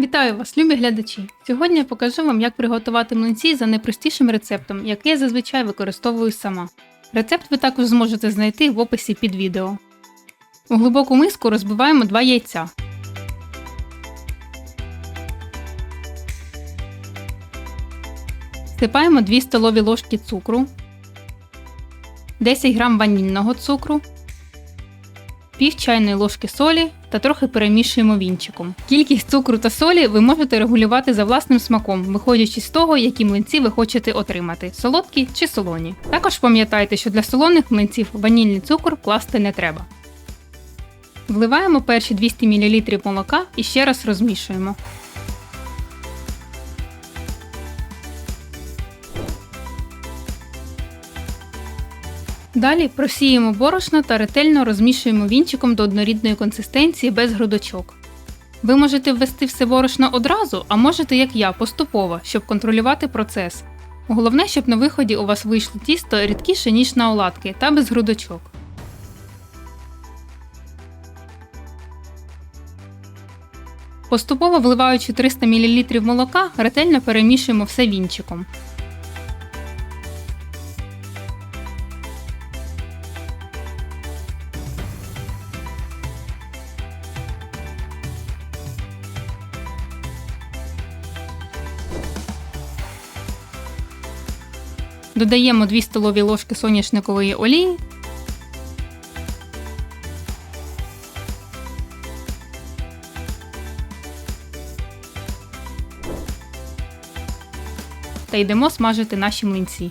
Вітаю вас, любі глядачі! Сьогодні я покажу вам, як приготувати млинці за найпростішим рецептом, який я зазвичай використовую сама. Рецепт ви також зможете знайти в описі під відео. У глибоку миску розбиваємо 2 яйця. Всипаємо 2 столові ложки цукру, 10 г ванільного цукру, пів чайної ложки солі та трохи перемішуємо вінчиком. Кількість цукру та солі ви можете регулювати за власним смаком, виходячи з того, які млинці ви хочете отримати солодкі чи солоні. Також пам'ятайте, що для солоних млинців ванільний цукор класти не треба. Вливаємо перші 200 мл молока і ще раз розмішуємо. Далі просіємо борошно та ретельно розмішуємо вінчиком до однорідної консистенції без грудочок. Ви можете ввести все борошно одразу, а можете, як я, поступово, щоб контролювати процес. Головне, щоб на виході у вас вийшло тісто рідкіше, ніж на оладки та без грудочок. Поступово вливаючи 300 мл молока, ретельно перемішуємо все вінчиком. Додаємо 2 столові ложки соняшникової олії. Та йдемо смажити наші млинці.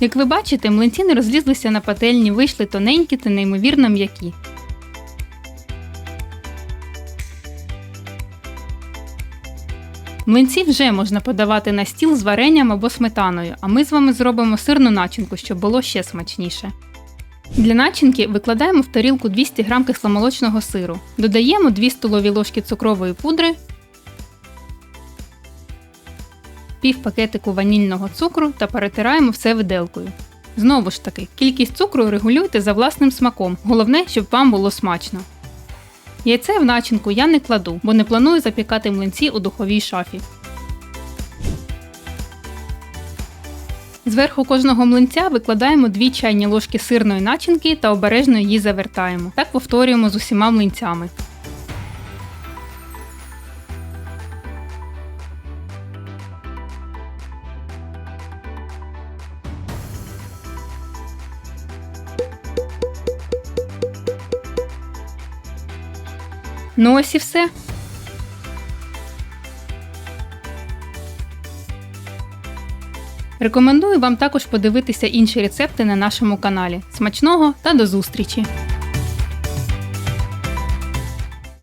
Як ви бачите, млинці не розлізлися на пательні, вийшли тоненькі та неймовірно м'які. Млинці вже можна подавати на стіл з варенням або сметаною, а ми з вами зробимо сирну начинку, щоб було ще смачніше. Для начинки викладаємо в тарілку 200 г кисломолочного сиру, додаємо 2 столові ложки цукрової пудри, пів пакетику ванільного цукру та перетираємо все виделкою. Знову ж таки, кількість цукру регулюйте за власним смаком, головне, щоб вам було смачно. Яйце в начинку я не кладу, бо не планую запікати млинці у духовій шафі. Зверху кожного млинця викладаємо 2 чайні ложки сирної начинки та обережно її завертаємо. Так повторюємо з усіма млинцями. Ну ось і все. Рекомендую вам також подивитися інші рецепти на нашому каналі. Смачного та до зустрічі!